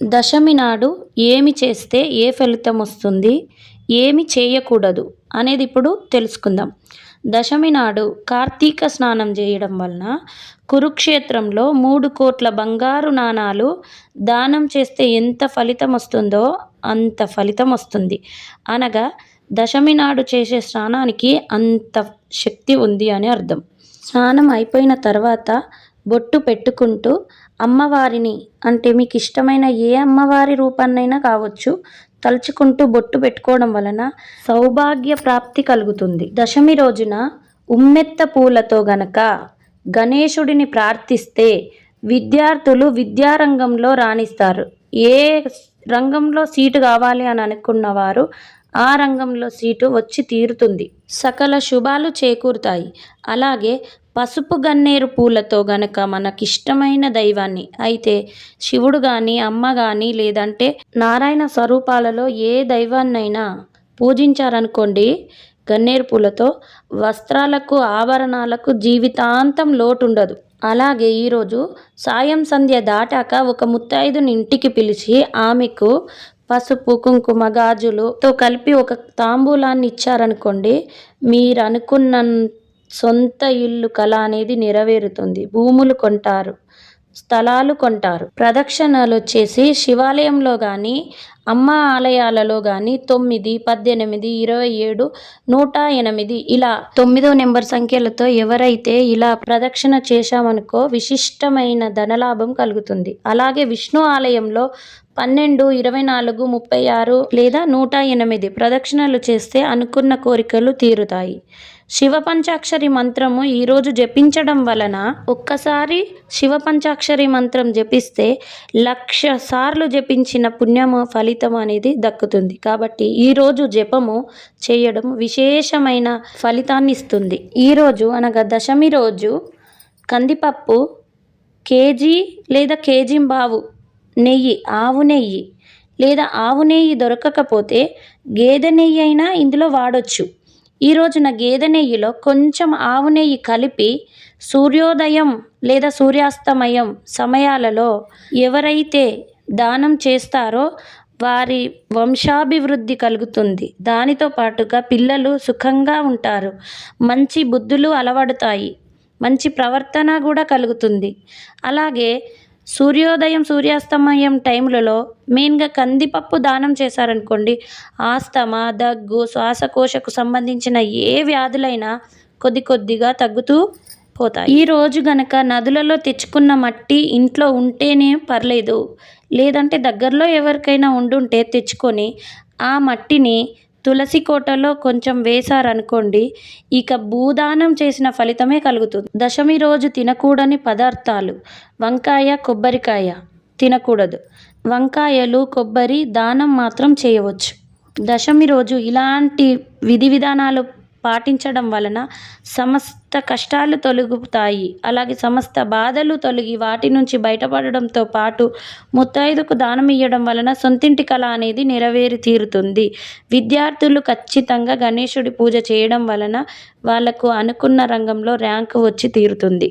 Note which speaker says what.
Speaker 1: దశమి నాడు ఏమి చేస్తే ఏ ఫలితం వస్తుంది? ఏమి చేయకూడదు అనేది ఇప్పుడు తెలుసుకుందాం. దశమి నాడు కార్తీక స్నానం చేయడం వలన కురుక్షేత్రంలో మూడు కోట్ల బంగారు నాణాలు దానం చేస్తే ఎంత ఫలితం వస్తుందో అంత ఫలితం వస్తుంది. అనగా దశమి నాడు చేసే స్నానానికి అంత శక్తి ఉంది అని అర్థం. స్నానం అయిపోయిన తర్వాత బొట్టు పెట్టుకుంటూ అమ్మవారిని అంటే మీకు ఇష్టమైన ఏ అమ్మవారి రూపాన్నైనా కావచ్చు తలుచుకుంటూ బొట్టు పెట్టుకోవడం వలన సౌభాగ్య ప్రాప్తి కలుగుతుంది. దశమి రోజున ఉమ్మెత్త పూలతో గనక గణేశుడిని ప్రార్థిస్తే విద్యార్థులు విద్యారంగంలో రాణిస్తారు. ఏ రంగంలో సీటు కావాలి అని అనుకున్నవారు ఆ రంగంలో సీటు వచ్చి తీరుతుంది. సకల శుభాలు చేకూరుతాయి. అలాగే పసుపు గన్నేరు పూలతో గనక మనకిష్టమైన దైవాన్ని అయితే శివుడు కానీ అమ్మ కానీ లేదంటే నారాయణ స్వరూపాలలో ఏ దైవాన్నైనా పూజించారనుకోండి గన్నేరు పూలతో వస్త్రాలకు ఆభరణాలకు జీవితాంతం లోటు ఉండదు అలాగే ఈరోజు సాయం సంధ్య దాటాక ఒక ముత్తైదుని ఇంటికి పిలిచి ఆమెకు పసుపు కుంకుమ గాజులుతో కలిపి ఒక తాంబూలాన్ని ఇచ్చారనుకోండి మీరు అనుకున్న సొంత ఇల్లు కళ అనేది నెరవేరుతుంది. భూములు కొంటారు స్థలాలు కొంటారు. ప్రదక్షిణలు వచ్చేసి శివాలయంలో కానీ అమ్మ ఆలయాలలో కానీ తొమ్మిది పద్దెనిమిది ఇరవై ఏడు నూట ఎనిమిది ఇలా తొమ్మిదో నెంబర్ సంఖ్యలతో ఎవరైతే ఇలా ప్రదక్షిణ చేశామనుకో విశిష్టమైన ధనలాభం కలుగుతుంది. అలాగే విష్ణు ఆలయంలో పన్నెండు ఇరవై నాలుగు ముప్పై ఆరు లేదా నూట ఎనిమిది ప్రదక్షిణలు చేస్తే అనుకున్న కోరికలు తీరుతాయి. శివ పంచాక్షరి మంత్రము ఈరోజు జపించడం వలన ఒక్కసారి శివ పంచాక్షరి మంత్రం జపిస్తే లక్ష సార్లు జపించిన పుణ్యము ఫలితం అనేది దక్కుతుంది. కాబట్టి ఈరోజు జపము చేయడం విశేషమైన ఫలితాన్ని ఇస్తుంది. ఈరోజు అనగా దశమి రోజు కందిపప్పు కేజీ లేదా కేజీ బావు నెయ్యి ఆవు నెయ్యి లేదా ఆవు నెయ్యి దొరకకపోతే గేదె నెయ్యి అయినా ఇందులో వాడొచ్చు. ఈ రోజున గేదె నెయ్యిలో కొంచెం ఆవు నెయ్యి కలిపి సూర్యోదయం లేదా సూర్యాస్తమయం సమయాలలో ఎవరైతే దానం చేస్తారో వారి వంశాభివృద్ధి కలుగుతుంది. దానితో పాటుగా పిల్లలు సుఖంగా ఉంటారు. మంచి బుద్ధులు అలవడతాయి. మంచి ప్రవర్తన కూడా కలుగుతుంది. అలాగే సూర్యోదయం సూర్యాస్తమయం టైంలలో మెయిన్గా కందిపప్పు దానం చేశారనుకోండి ఆస్తమా దగ్గు శ్వాసకోశకు సంబంధించిన ఏ వ్యాధులైనా కొద్ది కొద్దిగా తగ్గుతూ పోతాయి. ఈ రోజు గనక నదులలో తెచ్చుకున్న మట్టి ఇంట్లో ఉంటేనే పర్లేదు లేదంటే దగ్గరలో ఎవరికైనా ఉండుంటే తెచ్చుకొని ఆ మట్టిని తులసి కోటలో కొంచెం వేశారనుకోండి ఇక భూదానం చేసిన ఫలితమే కలుగుతుంది. దశమి రోజు తినకూడని పదార్థాలు వంకాయ కొబ్బరికాయ తినకూడదు. వంకాయలు కొబ్బరి దానం మాత్రం చేయవచ్చు. దశమి రోజు ఇలాంటి విధి విధానాలు పాటించడం వలన సమస్త కష్టాలు తొలగుతాయి. అలాగే సమస్త బాధలు తొలగి వాటి నుంచి బయటపడడంతో పాటు ముత్తైదుకు దానం ఇవ్వడం వలన సొంతింటి కళ అనేది నెరవేరి తీరుతుంది. విద్యార్థులు ఖచ్చితంగా గణేశుడి పూజ చేయడం వలన వాళ్ళకు అనుకున్న రంగంలో ర్యాంకు వచ్చి తీరుతుంది.